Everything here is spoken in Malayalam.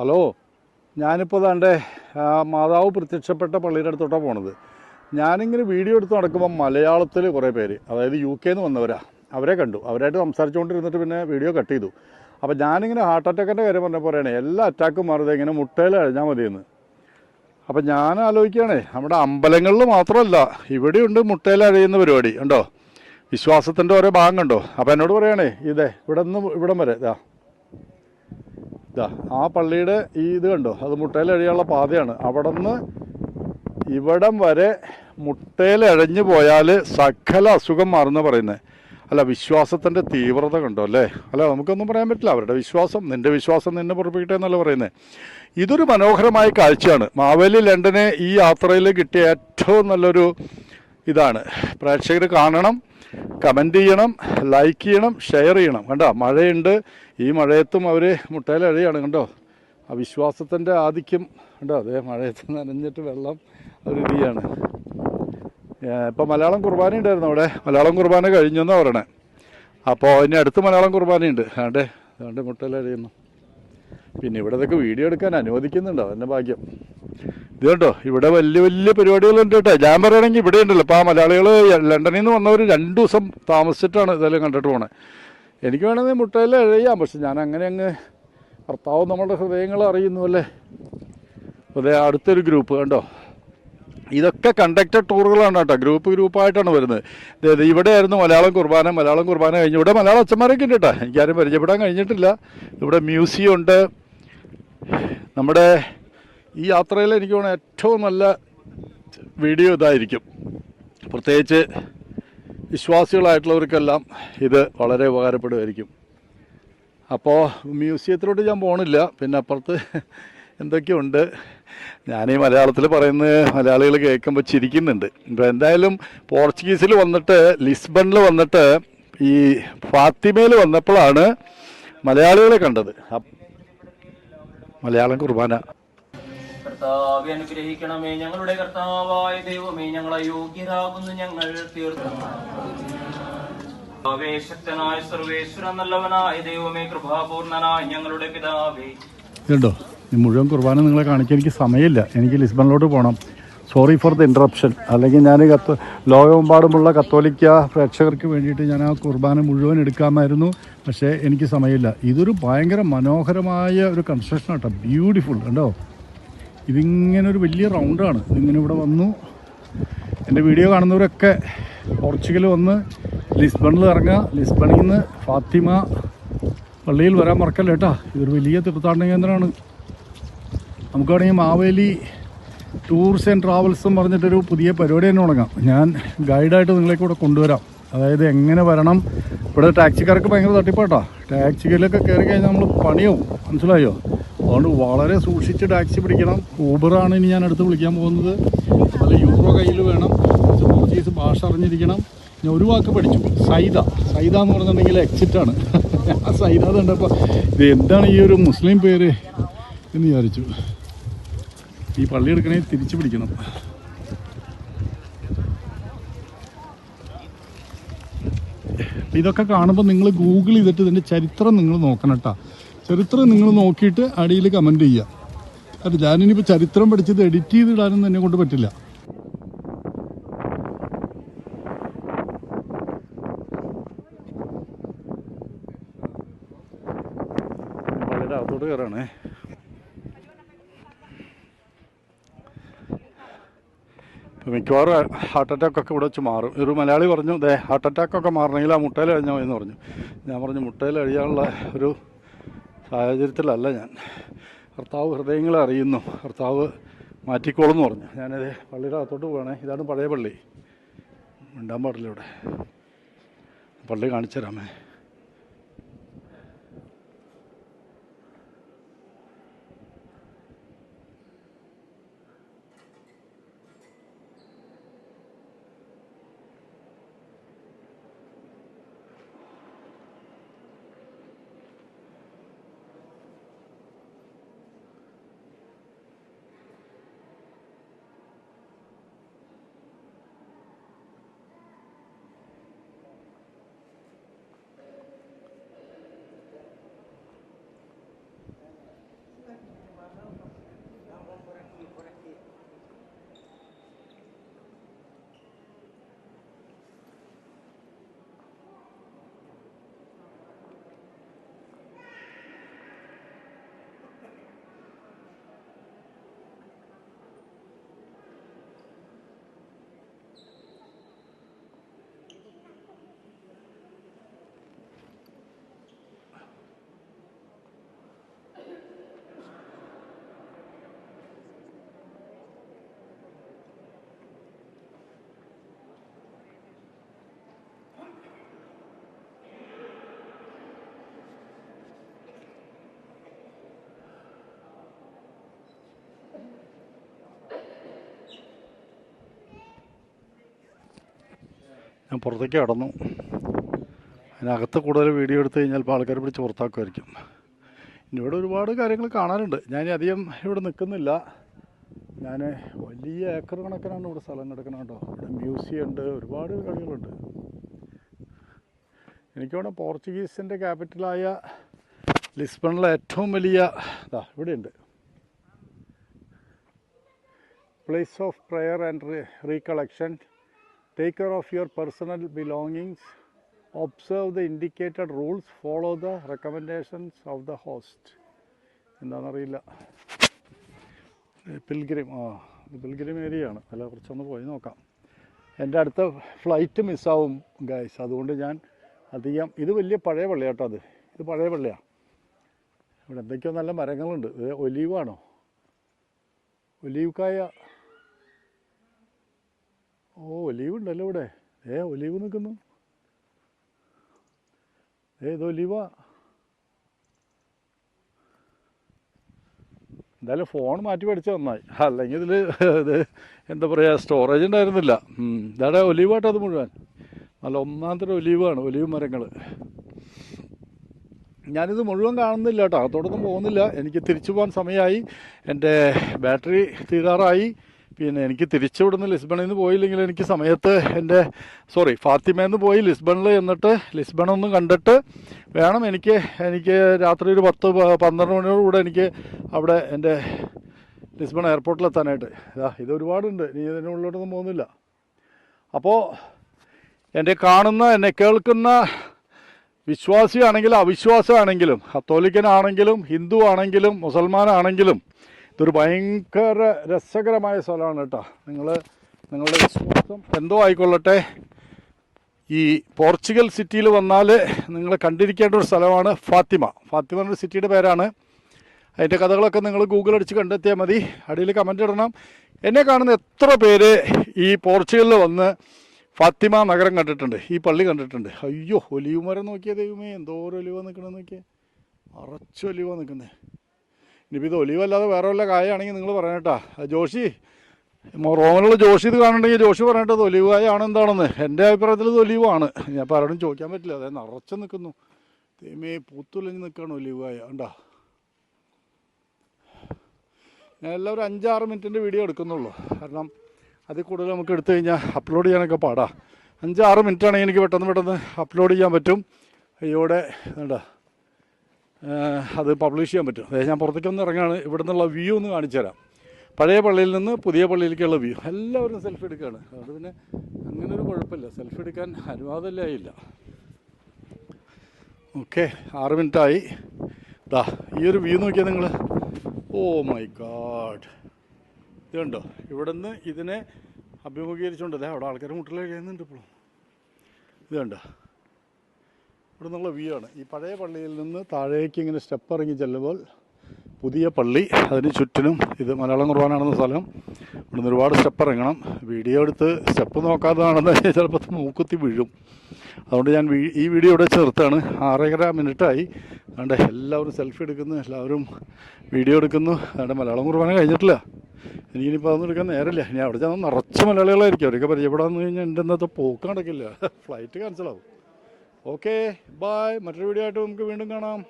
ഹലോ. ഞാനിപ്പോൾ തന്റെ മാതാവ് പ്രത്യക്ഷപ്പെട്ട പള്ളിയുടെ അടുത്തോട്ടാണ് പോണത്. ഞാനിങ്ങനെ വീഡിയോ എടുത്ത് നടക്കുമ്പോൾ മലയാളത്തിൽ കുറേ പേര് അതായത് യു കെന്ന് വന്നവരാ അവരെ കണ്ടു. അവരായിട്ട് സംസാരിച്ചുകൊണ്ടിരുന്നിട്ട് പിന്നെ വീഡിയോ കട്ട് ചെയ്തു. അപ്പോൾ ഞാനിങ്ങനെ ഹാർട്ട് അറ്റാക്കിന്റെ കാര്യം പറഞ്ഞപ്പോൾ പറയണേ എല്ലാ അറ്റാക്കും മാറുന്നത് ഇങ്ങനെ മുട്ടയിൽ അഴിഞ്ഞാൽ മതിയെന്ന്. അപ്പം ഞാൻ ആലോചിക്കുകയാണേ നമ്മുടെ അമ്പലങ്ങളിൽ മാത്രമല്ല ഇവിടെയുണ്ട് മുട്ടയിൽ അഴിയുന്ന പരിപാടി ഉണ്ടോ വിശ്വാസത്തിന്റെ ഓരോ ഭാഗം കണ്ടോ? അപ്പോൾ എന്നോട് പറയണേ ഇതേ ഇവിടെ നിന്ന് ഇവിടം വരെ ഇതാ ഇതാ ആ പള്ളിയുടെ ഈ ഇത് കണ്ടോ? അത് മുട്ടയിൽ അഴിയാനുള്ള പാതയാണ്. അവിടെ നിന്ന് ഇവിടം വരെ മുട്ടയിൽ അഴഞ്ഞു പോയാൽ സകല അസുഖം മാറുന്ന പറയുന്നത് അല്ല വിശ്വാസത്തിന്റെ തീവ്രത കണ്ടോ അല്ലേ? അല്ല നമുക്കൊന്നും പറയാൻ പറ്റില്ല. അവരുടെ വിശ്വാസം നിന്റെ വിശ്വാസം നിന്നെ പുറപ്പിക്കട്ടെ എന്നല്ല പറയുന്നത് ഇതൊരു മനോഹരമായ കാഴ്ചയാണ്. മാവേലി ലണ്ടനെ ഈ യാത്രയിൽ കിട്ടിയ ഏറ്റവും നല്ലൊരു ഇതാണ്. പ്രേക്ഷകർ കാണണം. കമന്റ് ചെയ്യണം ലൈക്ക് ചെയ്യണം ഷെയർ ചെയ്യണം. കണ്ടോ? മഴയുണ്ട്. ഈ മഴയത്തും അവർ മുട്ടയിൽ അഴയാണ് കണ്ടോ? ആ വിശ്വാസത്തിന്റെ ആധിക്യം കണ്ടോ? അതേ മഴയത്ത് നനഞ്ഞിട്ട് വെള്ളം ഒരു ഇത് ഇപ്പം മലയാളം കുർബാന ഉണ്ടായിരുന്നു അവിടെ. മലയാളം കുർബാന കഴിഞ്ഞെന്നാണ് പറയണേ. അപ്പോൾ ഇനി അടുത്ത് മലയാളം കുർബാനയുണ്ട്. അതെ അതുകൊണ്ട് മുട്ടയിൽ അഴയുന്നു. പിന്നെ ഇവിടെ ഇതൊക്കെ വീഡിയോ എടുക്കാൻ അനുവദിക്കുന്നുണ്ടോ? എന്റെ ഭാഗ്യം. ഇത് കണ്ടോ? ഇവിടെ വലിയ വലിയ പരിപാടികളുണ്ട് കേട്ടോ. ഞാൻ പറയുകയാണെങ്കിൽ ഇവിടെ ഉണ്ടല്ലോ. ഇപ്പോൾ ആ മലയാളികൾ ലണ്ടനിൽ നിന്ന് വന്നവർ രണ്ട് ദിവസം താമസിച്ചിട്ടാണ് ഇതെല്ലാം കണ്ടിട്ട് പോണേ. എനിക്ക് വേണമെങ്കിൽ മുട്ടയിൽ എഴുതാം പക്ഷെ ഞാൻ അങ്ങനെ അങ്ങ് ഭർത്താവ് നമ്മളുടെ ഹൃദയങ്ങൾ അറിയുന്നു അല്ലേ? അതെ അടുത്തൊരു ഗ്രൂപ്പ് കണ്ടോ? ഇതൊക്കെ കണ്ടക്റ്റഡ് ടൂറുകളാണ് കേട്ടോ. ഗ്രൂപ്പ് ഗ്രൂപ്പായിട്ടാണ് വരുന്നത്. ദേ ഇവിടെയായിരുന്നു മലയാളം കുർബാന. മലയാളം കുർബാന കഴിഞ്ഞു. ഇവിടെ മലയാളം അച്ഛന്മാരൊക്കെ ഉണ്ട് കേട്ടോ. എനിക്കാരും പരിചയപ്പെടാൻ കഴിഞ്ഞിട്ടില്ല. ഇവിടെ മ്യൂസിയം ഉണ്ട്. നമ്മുടെ ഈ യാത്രയിൽ എനിക്ക് തോന്നുന്ന ഏറ്റവും നല്ല വീഡിയോ ഇതായിരിക്കും. പ്രത്യേകിച്ച് വിശ്വാസികളായിട്ടുള്ളവർക്കെല്ലാം ഇത് വളരെ ഉപകാരപ്പെടുമായിരിക്കും. അപ്പോൾ മ്യൂസിയത്തിലോട്ട് ഞാൻ പോകണില്ല പിന്നെ അപ്പുറത്ത് എന്തൊക്കെയുണ്ട്? ഞാൻ ഈ മലയാളത്തിൽ പറയുന്നത് മലയാളികൾ കേൾക്കുമ്പോൾ ചിരിക്കുന്നുണ്ട്. ഇപ്പോൾ എന്തായാലും പോർച്ചുഗീസിൽ വന്നിട്ട് ലിസ്ബണിൽ വന്നിട്ട് ഈ ഫാത്തിമയിൽ വന്നപ്പോഴാണ് മലയാളികളെ കണ്ടത്. മലയാളം കുർബാന. കർത്താവെ അനുഗ്രഹിക്കണമേ ഞങ്ങളുടെ കർത്താവായ ദൈവമേ ഞങ്ങൾ അയോഗ്യരാകുന്നു ഞങ്ങൾ കർത്താവേ, ശക്തനായ സർവേശ്വര നല്ലവനായ ദൈവമേ കൃപാപൂർണനായ ഞങ്ങളുടെ പിതാവേ. കണ്ടോ മുഴുവൻ കുർബാന നിങ്ങളെ കാണിക്കാൻ എനിക്ക് സമയമില്ല. എനിക്ക് ലിസ്ബണിലോട്ട് പോകണം സോറി ഫോർ ദ ഇൻട്രപ്ഷൻ അല്ലെങ്കിൽ ഞാൻ കത്ത് ലോകമെമ്പാടുമുള്ള കത്തോലിക്ക പ്രേക്ഷകർക്ക് വേണ്ടിയിട്ട് ഞാൻ ആ കുർബാന മുഴുവൻ എടുക്കാമായിരുന്നു. പക്ഷേ എനിക്ക് സമയമില്ല. ഇതൊരു ഭയങ്കര മനോഹരമായ ഒരു കൺസ്ട്രക്ഷൻ ആട്ടോ. ബ്യൂട്ടിഫുൾ കണ്ടോ? ഇതിങ്ങനെ ഒരു വലിയ റൗണ്ടാണ് ഇതിങ്ങനെ ഇവിടെ വന്നു. എന്റെ വീഡിയോ കാണുന്നവരൊക്കെ പോർച്ചുഗൽ വന്ന് ലിസ്ബണിൽ ഇറങ്ങുക. ലിസ്ബണിൽ നിന്ന് ഫാത്തിമ പള്ളിയിൽ വരാൻ മറക്കല്ല കേട്ടോ? ഇതൊരു വലിയ തീർത്ഥാടന കേന്ദ്രമാണ്. നമുക്ക് വേണമെങ്കിൽ മാവേലി ടൂർസ് ആൻഡ് ട്രാവൽസ് എന്ന് പറഞ്ഞിട്ടൊരു പുതിയ പരിപാടി തന്നെ തുടങ്ങാം. ഞാൻ ഗൈഡായിട്ട് നിങ്ങളെ കൂടെ കൊണ്ടുവരാം. അതായത് എങ്ങനെ വരണം? ഇവിടെ ടാക്സിക്കാർക്ക് ഭയങ്കര തട്ടിപ്പാട്ടാ. ടാക്സികളിലൊക്കെ കയറി കഴിഞ്ഞാൽ നമ്മൾ പണിയാവും. മനസ്സിലായോ? അതുകൊണ്ട് വളരെ സൂക്ഷിച്ച് ടാക്സി പിടിക്കണം. ഊബറാണ് ഇനി ഞാൻ അടുത്ത് വിളിക്കാൻ പോകുന്നത്. അതുപോലെ യൂറോ കയ്യിൽ വേണം. പോർച്ചുഗീസ് ഭാഷ അറിഞ്ഞിരിക്കണം. ഞാൻ ഒരു വാക്ക് പഠിച്ചു. സൈദ. സൈദ എന്ന് പറഞ്ഞിട്ടുണ്ടെങ്കിൽ എക്സിറ്റാണ് ആ സൈദ കണ്ടപ്പോൾ ഇത് എന്താണ് ഈ ഒരു മുസ്ലിം പേര് എന്ന് വിചാരിച്ചു. ഈ പള്ളി എടുക്കണേ തിരിച്ചു പിടിക്കണം. ഇതൊക്കെ കാണുമ്പോൾ നിങ്ങൾ ഗൂഗിൾ ചെയ്തിട്ട് ഇതിന്റെ ചരിത്രം നിങ്ങൾ നോക്കണം കേട്ടോ. ചരിത്രം നിങ്ങൾ നോക്കിയിട്ട് അടിയിൽ കമന്റ് ചെയ്യുക. അത് ഞാനിനിപ്പോൾ ചരിത്രം പഠിച്ചത് എഡിറ്റ് ചെയ്തിടാനൊന്നും എന്നെ കൊണ്ട് പറ്റില്ല. പള്ളിയുടെ അകത്തോട്ട് കയറാണേ മിക്കവാറും ഹാർട്ട് അറ്റാക്കൊക്കെ ഇവിടെ വെച്ച് മാറും. ഒരു മലയാളി പറഞ്ഞു ദേ ഹാർട്ട് അറ്റാക്കൊക്കെ മാറണമെങ്കിൽ ആ മുട്ടയിൽ കഴിഞ്ഞാൽ മതി എന്ന് പറഞ്ഞു. ഞാൻ പറഞ്ഞു മുട്ടയിൽ കഴിയാനുള്ള ഒരു സാഹചര്യത്തിലല്ല ഞാൻ. കർത്താവ് ഹൃദയങ്ങളെ അറിയുന്നു. കർത്താവ് മാറ്റിക്കോളും എന്ന് പറഞ്ഞു ഞാനത് പള്ളിയുടെ അകത്തോട്ട് പോകണേ ഇതാണ് പഴയ പള്ളി. മിണ്ടാൻ പാടില്ല ഇവിടെ. പള്ളി കാണിച്ചു തരാമേ ഞാൻ പുറത്തേക്ക് കടന്നു. അതിനകത്ത് കൂടുതൽ വീഡിയോ എടുത്തു കഴിഞ്ഞാൽ ഇപ്പോൾ ആൾക്കാർ പിടിച്ച് പുറത്താക്കുമായിരിക്കും. ഇവിടെ ഒരുപാട് കാര്യങ്ങൾ കാണാനുണ്ട്. ഞാൻ അധികം ഇവിടെ നിൽക്കുന്നില്ല. ഞാൻ വലിയ ഏക്കർ കണക്കിനാണ് ഇവിടെ സ്ഥലം കിടക്കുന്നത് കേട്ടോ. ഇവിടെ മ്യൂസിയം ഉണ്ട് ഒരുപാട് കളികളുണ്ട്. എനിക്കവിടെ പോർച്ചുഗീസിന്റെ ക്യാപിറ്റലായ ലിസ്ബണിലെ ഏറ്റവും വലിയ ഇതാ ഇവിടെയുണ്ട്. Place of prayer and recollection take care of your personal belongings observe the indicated rules follow the recommendations of the host എന്താണെന്നറിയില്ല. പിൽഗ്രിം ആ ഇത് പിൽഗ്രിം ഏരിയയാണ് അല്ല കുറച്ചൊന്ന് പോയി നോക്കാം. എന്റെ അടുത്ത ഫ്ലൈറ്റ് മിസ്സാവും ഗൈസ് അതുകൊണ്ട് ഞാൻ അധികം ഇത് വലിയ പഴയ പള്ളിയാട്ടോ അത്. ഇത് പഴയ പള്ളിയാണ് ഇവിടെ എന്തൊക്കെയോ നല്ല മരങ്ങളുണ്ട്. ഇത് ഒലീവാണോ? ഒലീവ് കായ ഓ ഒലീവ് ഉണ്ടല്ലോ ഇവിടെ. ഏ ഒലീവ് നിൽക്കുന്നു. ഏ ഇത് ഒലീവാ. എന്തായാലും ഫോൺ മാറ്റി പഠിച്ചാൽ നന്നായി. അല്ലെങ്കിൽ ഇതിൽ ഇത് എന്താ പറയുക സ്റ്റോറേജ് ഉണ്ടായിരുന്നില്ല. ഇതാടെ ഒലീവാട്ടോ അത് മുഴുവൻ. നല്ല ഒന്നാമത്തെ ഒലീവാണ് ഒലീവ് മരങ്ങൾ ഞാനിത് മുഴുവൻ കാണുന്നില്ല കേട്ടോ. അകത്തോടൊന്നും പോകുന്നില്ല. എനിക്ക് തിരിച്ചു പോകാൻ സമയമായി. എന്റെ ബാറ്ററി തീരാറായി. പിന്നെ എനിക്ക് തിരിച്ചു വിടുന്ന ലിസ്ബണിൽ നിന്ന് പോയില്ലെങ്കിൽ എനിക്ക് സമയത്ത് എന്റെ സോറി ഫാത്തിമയിൽ നിന്ന് പോയി ലിസ്ബണിൽ എന്നിട്ട് ലിസ്ബൺ ഒന്ന് കണ്ടിട്ട് വേണം എനിക്ക് എനിക്ക് രാത്രി ഒരു പത്ത് പന്ത്രണ്ട് മണിയോട് കൂടെ എനിക്ക് അവിടെ എന്റെ ലിസ്ബൺ എയർപോർട്ടിൽ എത്താനായിട്ട് ഇതാ ഇത് ഒരുപാടുണ്ട് ഇനി ഇതിനുള്ളിലോട്ടൊന്നും പോകുന്നില്ല. അപ്പോൾ എന്നെ കാണുന്ന എന്നെ കേൾക്കുന്ന വിശ്വാസിയാണെങ്കിലും അവിശ്വാസമാണെങ്കിലും കത്തോലിക്കനാണെങ്കിലും ഹിന്ദു ആണെങ്കിലും മുസൽമാനാണെങ്കിലും ഇതൊരു ഭയങ്കര രസകരമായ സ്ഥലമാണ് കേട്ടോ. നിങ്ങൾ നിങ്ങളുടെ വിശ്വാസം എന്തോ ആയിക്കൊള്ളട്ടെ. ഈ പോർച്ചുഗൽ സിറ്റിയിൽ വന്നാൽ നിങ്ങൾ കണ്ടിരിക്കേണ്ട ഒരു സ്ഥലമാണ് ഫാത്തിമ. ഫാത്തിമ എന്നൊരു സിറ്റിയുടെ പേരാണ്. അതിന്റെ കഥകളൊക്കെ നിങ്ങൾ ഗൂഗിൾ അടിച്ച് കണ്ടെത്തിയാൽ മതി. അടിയിൽ കമന്റ് ഇടണം. എന്നെ കാണുന്ന എത്ര പേര് ഈ പോർച്ചുഗലിൽ വന്ന് ഫാത്തിമ നഗരം കണ്ടിട്ടുണ്ട്? ഈ പള്ളി കണ്ടിട്ടുണ്ട്? അയ്യോ ഒലിവ് മരം നോക്കിയ ദൈവമേ. എന്തോരം ഒലിവ നിൽക്കണമെന്ന് നോക്കിയേ. അറച്ചൊലിവ നിൽക്കുന്നത് ഇനിയിപ്പോൾ ഇത് ഒലിവല്ലാതെ വേറെ വല്ല കായാണെങ്കിൽ നിങ്ങൾ പറയണേട്ടാ ജോഷി റോമിലുള്ള ജോഷി ഇത് കാണുന്നുണ്ടെങ്കിൽ ജോഷി പറയട്ടത് ഒലിവ് കായ ആണ് എന്താണെന്ന്. എന്റെ അഭിപ്രായത്തിൽ ഇത് ഒലിവാണ്. ഞാൻ ഇപ്പോൾ ആരോടും ചോദിക്കാൻ പറ്റില്ല അതായത് നിറച്ച് നിൽക്കുന്നു. തേമേ പൂത്തുലഞ്ഞ് നിൽക്കുകയാണ് ഒലിവ് കായ ഉണ്ടാ ഞാൻ എല്ലാം ഒരു അഞ്ചാറ് മിനിറ്റിന്റെ വീഡിയോ എടുക്കുന്നുള്ളൂ. കാരണം അതിൽ കൂടുതൽ നമുക്ക് എടുത്തു കഴിഞ്ഞാൽ അപ്ലോഡ് ചെയ്യാനൊക്കെ പാടാ. അഞ്ചാറ് മിനിറ്റാണെങ്കിൽ എനിക്ക് പെട്ടെന്ന് പെട്ടെന്ന് അപ്ലോഡ് ചെയ്യാൻ പറ്റും. അയ്യോടെ വേണ്ട അത് പബ്ലിഷ് ചെയ്യാൻ പറ്റും. അതായത് ഞാൻ പുറത്തേക്ക് ഒന്ന് ഇറങ്ങാണ്. ഇവിടെ നിന്നുള്ള വ്യൂ ഒന്ന് കാണിച്ചു തരാം. പഴയ പള്ളിയിൽ നിന്ന് പുതിയ പള്ളിയിലേക്കുള്ള വ്യൂ എല്ലാവരും സെൽഫി എടുക്കുകയാണ് അതുകൊണ്ട് പിന്നെ അങ്ങനെ ഒരു കുഴപ്പമില്ല. സെൽഫി എടുക്കാൻ അനുവാദമില്ലായില്ല. ഓക്കെ ആറ് മിനിറ്റായി ദാ ഈ ഒരു വ്യൂ നോക്കിയാൽ നിങ്ങൾ ഓ മൈ ഗാഡ് ഇത് കണ്ടോ? ഇവിടെ നിന്ന് ഇതിനെ അഭിമുഖീകരിച്ചുകൊണ്ട് ദേ അവിടെ ആൾക്കാർ മുട്ടിൽ കഴിയുന്നുണ്ട് ഇപ്പോഴും. ഇത് കണ്ടോ? ഇവിടെ നിന്നുള്ള വ്യൂ ആണ്. ഈ പഴയ പള്ളിയിൽ നിന്ന് താഴേക്ക് ഇങ്ങനെ സ്റ്റെപ്പ് ഇറങ്ങി ചെല്ലുമ്പോൾ പുതിയ പള്ളി അതിന് ചുറ്റിനും ഇത് മലയാളം കുർബാനാണെന്ന സ്ഥലം. ഇവിടെ നിന്ന് ഒരുപാട് സ്റ്റെപ്പ് ഇറങ്ങണം. വീഡിയോ എടുത്ത് സ്റ്റെപ്പ് നോക്കാത്തതാണെന്ന് ചിലപ്പോൾ മൂക്കുത്തി വീഴും. അതുകൊണ്ട് ഞാൻ ഈ വീഡിയോ ഇവിടെ ചേർത്താണ്. ആറര മിനിറ്റായി. അതുകൊണ്ട് എല്ലാവരും സെൽഫി എടുക്കുന്നു എല്ലാവരും വീഡിയോ എടുക്കുന്നു. അതുകൊണ്ട് മലയാളം കുർബാന കഴിഞ്ഞിട്ടില്ല. എനിക്കിനിപ്പോൾ അതൊന്നും എടുക്കാൻ നേരമില്ല. ഇനി അവിടെ ചെന്നാൽ നിറച്ച് മലയാളികളായിരിക്കും. അവരൊക്കെ പരിചയപ്പെടാമെന്ന് കഴിഞ്ഞാൽ എന്റെ ഇന്നത്തെ പോക്ക് നടക്കില്ല. ഫ്ലൈറ്റ് ക്യാൻസലാവും ഓക്കെ ബായ് മറ്റൊരു വീഡിയോ ആയിട്ട് നമുക്ക് വീണ്ടും കാണാം.